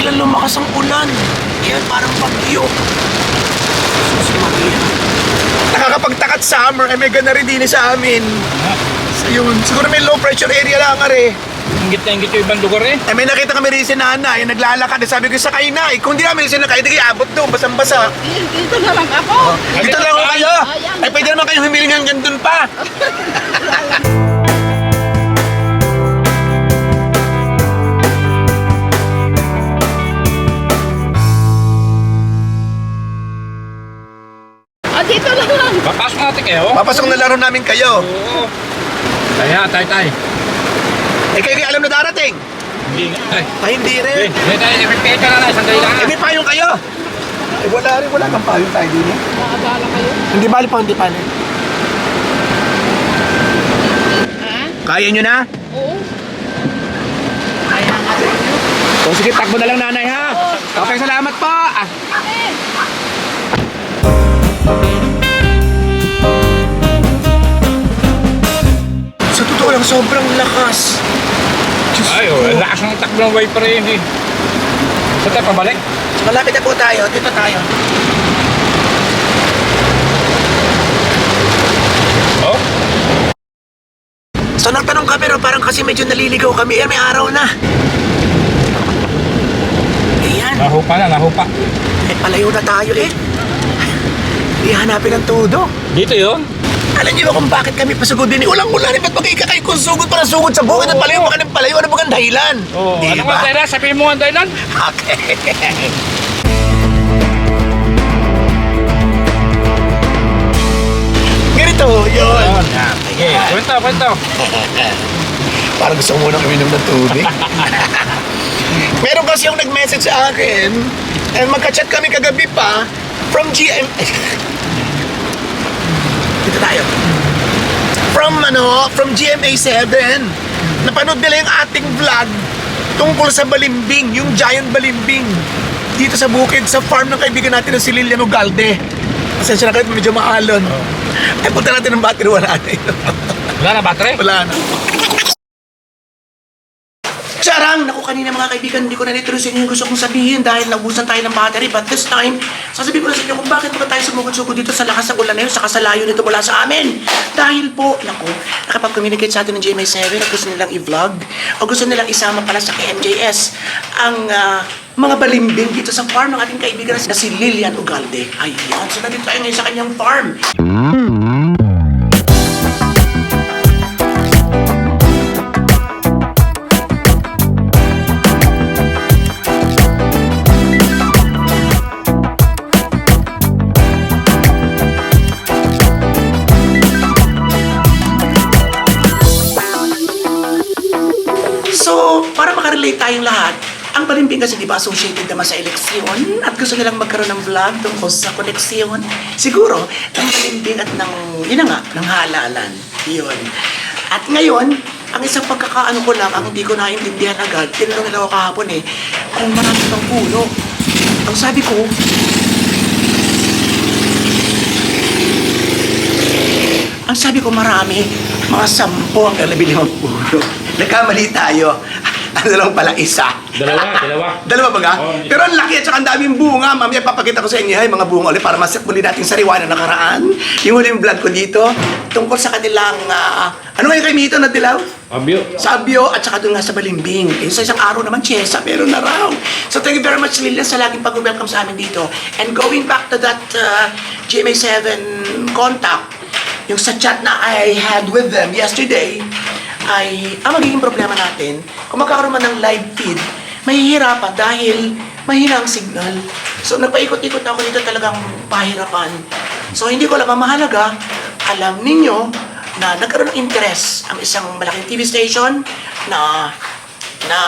biglang lumakas ang ulan. Yan, parang bagyo. Jesus Maria. Nakakapagtakat summer, eh may gana rin din sa amin. So yun, siguro may low pressure area lang are. Ingit na ingit yung ibang lugar eh. Eh may nakita kami rin si Nana, yung naglalakad. Eh, Sabi ko, sakay na. Eh, kung di namin siya nakay, di kayo abot doon, basang-basa. Dito na lang ako. Dito lang ako kayo. Ay, pwede naman kayong humiling hanggang doon pa. Papasok natin kayo. Papasok na laro namin kayo. Oo. Kaya, tay, tay. Eh, kayo alam na darating. Hindi nga. Ay, Ay, hindi hindi. rin. Hindi tayo, ipipita na lang. Sandali lang. Eh, may payong kayo. Eh, wala rin, wala kang payong tayo din eh. Kayo. Hindi bali pa, hindi pa. Ha? Kaya nyo na? Oo. Kaya nga. O sige, takbo na lang nanay ha. Okay, salamat po. Ah. Sa sobrang lakas. Diyos Ay, oh, lakas ng takbo ng wiper eh. Hindi. Saan tayo pabalik? Malapit na po tayo. Dito tayo. Oh? So nagtanong ka pero parang kasi medyo naliligaw kami. Eh, may araw na. Ayan. Nahupa na, nahupa. Eh, palayo na tayo eh. Hindi hanapin ang todo. Dito yun. Alam niyo ba kung bakit kami pasugod din? Ulang-ulan, eh, ba't magkika kayo kung sugod para sugod sa bukid at palayo pa ka ng palayo? Ano ba ang dahilan? Oh, Di ano ba? dahilan? Sabihin mo ang dahilan. Okay. Ganito, yun. Yan. Sige, kwento, kwento. Parang gusto ko munang uminom ng tubig. Meron kasi yung nag-message sa akin, and magka-chat kami kagabi pa, from GM... Dito tayo. From ano, from GMA7. Napanood nila yung ating vlog tungkol sa balimbing, yung giant balimbing. Dito sa bukid, sa farm ng kaibigan natin na si Lilian Ugalde. Pasensya na kayo, medyo maalon. Ay, punta natin ng battery, wala na yun. Wala na battery? Wala na. Charang! Naku, kanina mga kaibigan, hindi ko na nituloy sa gusto kong sabihin dahil naubusan tayo ng battery. But this time, sasabihin ko na sa inyo kung bakit ba tayo sumugod-sugod dito sa lakas ng ulan na yun, sa kasalayo nito mula sa amin. Dahil po, naku, nakapag-communicate sa atin ng GMA7 at gusto nilang i-vlog o gusto nilang isama pala sa KMJS ang ah, mga balimbing dito sa farm ng ating kaibigan na si Lilian Ugalde. Ayan, so nandito tayo ngayon sa kanyang farm. So, para makarelate tayong lahat, ang balimbing kasi di ba associated naman sa eleksyon at gusto nilang magkaroon ng vlog tungkol sa koneksyon. Siguro, ng balimbing at ng, yun nga, ng halalan. Yun. At ngayon, ang isang pagkakaano ko lang, ang hindi ko naintindihan agad, tinanong nila ako kahapon eh, kung marami pang puno. Ang sabi ko, ang sabi ko marami, mga sampo ang kalabili ng puno. Nagkamali tayo. Ano lang pala isa. Dalawa, dalawa. Dalawa ba nga? Oo. Pero ang laki at saka ang daming bunga. Mamaya papakita ko sa inyo ay mga bunga ulit para masak muli natin sariwa na nakaraan. Yung huling vlog ko dito tungkol sa kanilang, ah, ano nga yung kay Mito na dilaw? Abyo. Sabio at saka doon nga sa Balimbing. Eh, sa isang araw naman, Chesa, meron na raw. So thank you very much, Lilian, sa laging pag-welcome sa amin dito. And going back to that uh, GMA7 contact, yung sa chat na I had with them yesterday, ay ang magiging problema natin, kung magkakaroon man ng live feed, mahihirapan dahil mahina ang signal. So nagpaikot-ikot ako dito talagang pahirapan. So hindi ko lang ang mahalaga, alam ninyo na nagkaroon ng interest ang isang malaking TV station na na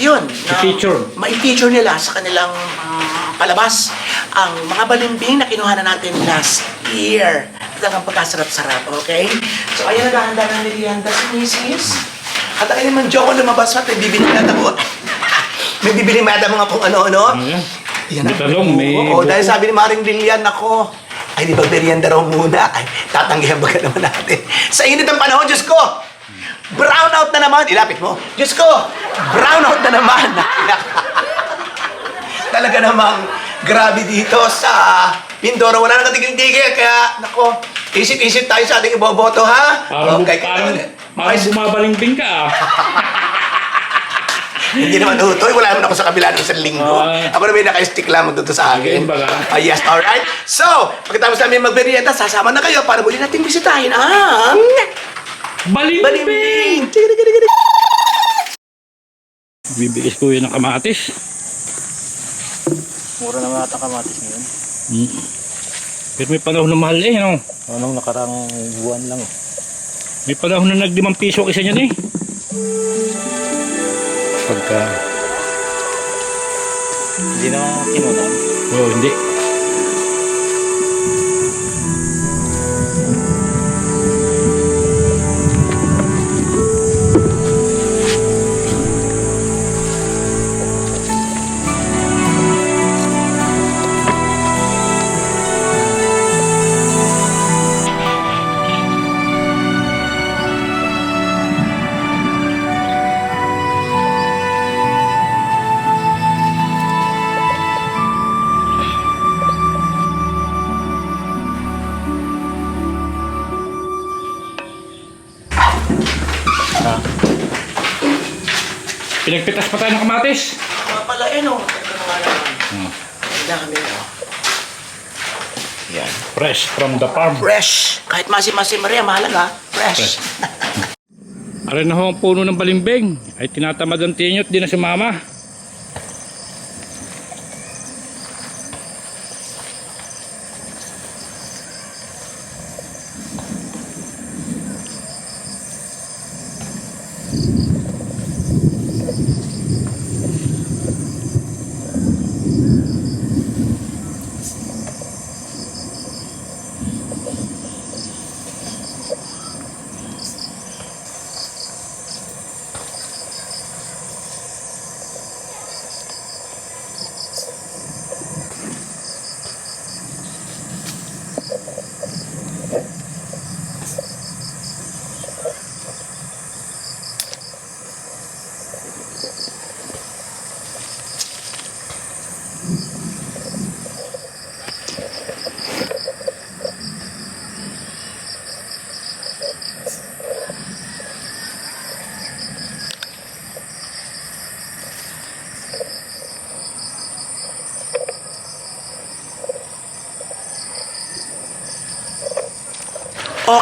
yun na I-feature. ma-feature nila sa kanilang mm, palabas ang mga balimbing na kinuha na natin last year. Talagang pagkasarap-sarap, okay? So, ayan, naghahanda na merienda si Mrs. At ang naman joke ko lumabas at may bibili na ako. may bibili mada mga kung ano-ano. Ano yan? Yan May talong, may Oo, buko. dahil sabi ni Maring Lilian, ako, ay di ba merienda raw muna? Ay, tatanggihan ba ka naman natin? Sa init ng panahon, Diyos ko! Brown out na naman! Ilapit mo. Diyos ko! Brown out na naman! Talaga namang grabe dito sa Mindoro. Wala nang katigil-tigil. Kaya, nako, isip-isip tayo sa ating iboboto, ha? Parang, Okay, parang, kaya- parang Ay, bumabalingbing ka ah. Hindi naman utoy. Wala naman ako sa kabila ng isang linggo. Ah. ako na may naka-stick lamang dito sa akin. Ah, yes, alright. So, pagkatapos namin magmerienda, sasama na kayo para muli natin bisitahin ang... Balimbing! Tigiri. Bibigis ko yun ng kamatis. Mura naman ata kamatis ngayon. Mm. Pero may panahon na mahal eh, no? Anong nakarang buwan lang. eh. May panahon na naglimang piso isa niyan eh. Pagka... Hindi naman kinunan. Oh, hindi. Pinagpitas pa tayo ng kamatis. Mga pala, eh, no? Ito nga naman. Hmm. Ang dami, no? Yan. Fresh from the farm. Fresh. Kahit masim-masim Maria, mahalaga. Fresh. Aray na ho ang puno ng balimbing. Ay tinatamad ang tinyot, di na sumama.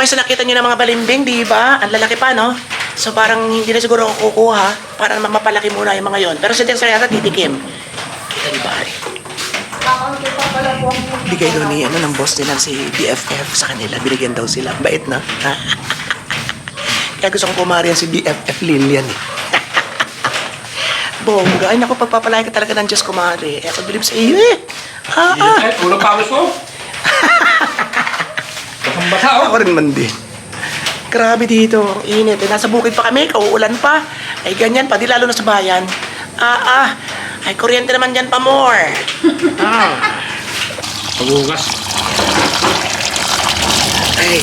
Okay, so nakita niyo na mga balimbing, di ba? Ang lalaki pa, no? So parang hindi na siguro ako kukuha para mapalaki muna yung mga yon. Pero si Dexter yata titikim. Kita ni Barry. Bigay daw ni ano, ng boss nila si BFF sa kanila. Binigyan daw sila. Bait na. Ha? Kaya gusto kong pumarihan si BFF Lilian eh. Bongga. Ay naku, pagpapalaya ka talaga ng Diyos, kumari. Eh, ako bilib sa iyo eh. Ah, ah. Ulang pawis ko. Basa oh. Ako rin man din. Grabe dito, ang init. Eh, nasa bukid pa kami, kauulan pa. Ay ganyan pa, di lalo na sa bayan. Ah, ah. Ay, kuryente naman dyan pa more. ah. Pagugas. Ay.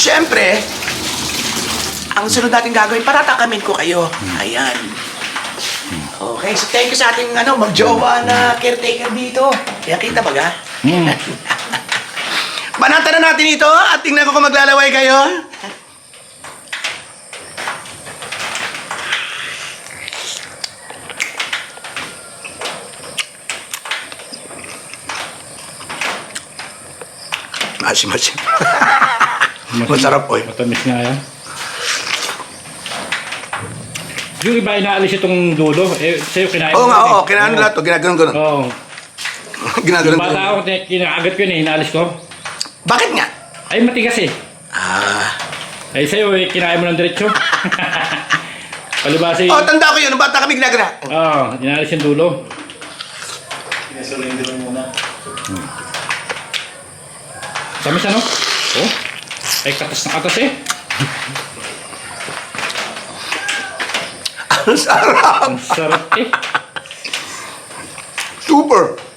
Siyempre, ang sunod natin gagawin, paratakamin ko kayo. Ayan. Okay, so thank you sa ating ano, magjowa na caretaker dito. Kaya kita ba ga? Hmm. Banatan na natin ito at tingnan ko kung maglalaway kayo. Masim, masim. Masarap po. Matamis nga yan. Yung iba inaalis itong dulo, eh, sa'yo kinain Oo nga, eh. oo. Kinaano lahat to. Ginaganon ko. Oo. Ginaganon ko. bata ako, kinakagat ko yun eh, inaalis ko. Bakit nga? Ay, matigas eh. Ah. Ay, sa'yo eh, kinain mo ng diretsyo. Palibasa Oh, tanda ko yun. Nung bata kami ginagana. Oo, inaalis yung dulo. Pinasulindo muna. Tamis ano? Oh. Ay, katas na katas eh. Ang sarap. Ang sarap eh. Super.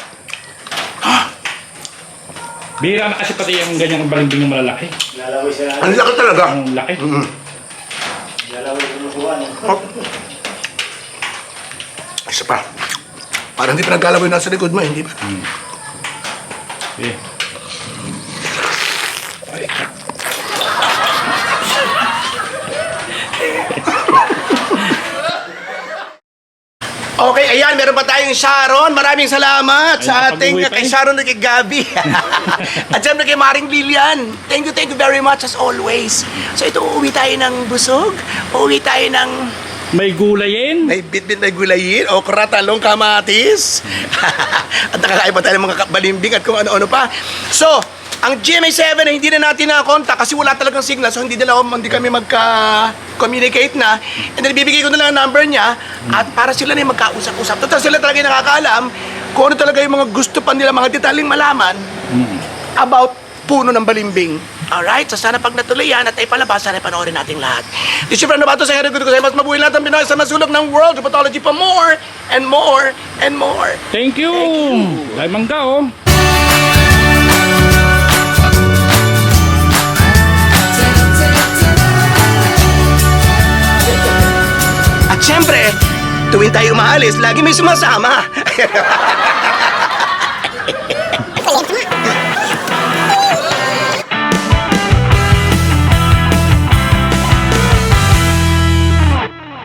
Bihira na kasi pati yung ganyang balimbing yung malalaki. Lalaway sa Ang laki talaga. Ang laki. Mm. Lalaway sa lusuan. Oh. Isa pa. Parang hindi pinagkalaw yung nasa likod mo, eh, hindi ba? Eh. Okay, ayan, meron pa tayong Sharon. Maraming salamat Ay, sa ating pa kay. Sharon at kay Gabi. at syempre kay Maring Lilian. Thank you, thank you very much as always. So ito, uuwi tayo ng busog. Uuwi tayo ng May gulayin. may bit-bit na gulayin, okra, talong, kamatis. at nakakain pa tayo ng mga balimbing at kung ano-ano pa. So, ang GMA7 ay hindi na natin na-contact kasi wala talagang signal. So, hindi, na, hindi kami magka-communicate na. And then, bibigay ko na lang ang number niya at para sila na yung magkausap-usap. Total, sila talaga yung nakakaalam kung ano talaga yung mga gusto pa nila, mga detaling malaman about puno ng balimbing. Alright, so sana pag natuloy yan at ay palabas, sana panoorin nating lahat. This is Fernando Bato sa Herod Good Mas mabuhay lahat ng Pinoy sa masulok ng world. Pathology pa more and more and more. Thank you. Dahil mangga oh. At syempre, tuwing tayo umaalis, lagi may sumasama.